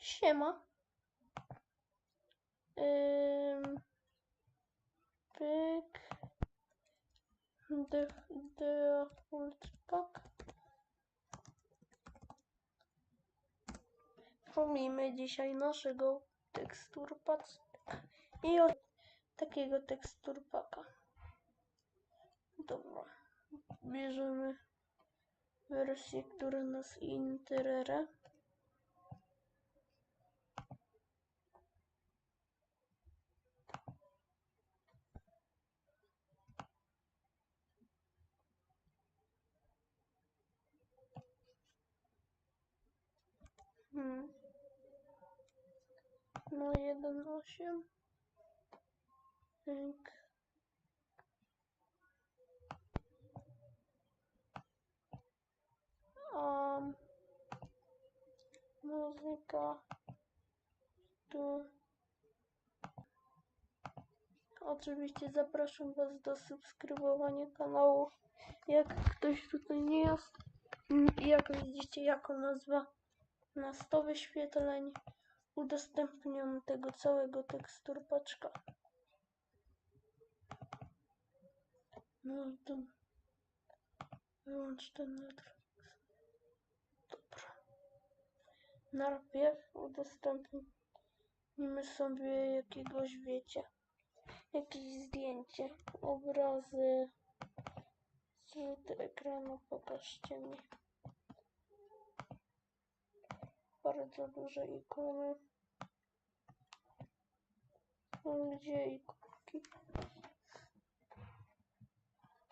Siema. Ym, pyk. De, default pack. Pomijmy dzisiaj naszego tekstur pack i od takiego tekstur packa. Dobra. Bierzemy wersję, która nas interesuje. No, 1.8. Pyk. Um, muzyka. Tu. Oczywiście zapraszam Was do subskrybowania kanału. Jak ktoś tutaj nie jest, mm, jak widzicie, jako nazwa na 100 wyświetleń udostępniam tego całego tekstur paczka. No to wyłącz ten Netflix. Dobra. Najpierw udostępnimy sobie jakiegoś, wiecie, jakieś zdjęcie, obrazy, zrzuty ekranu, pokażcie mi. Bardzo duże ikony. Gdzie ikonki?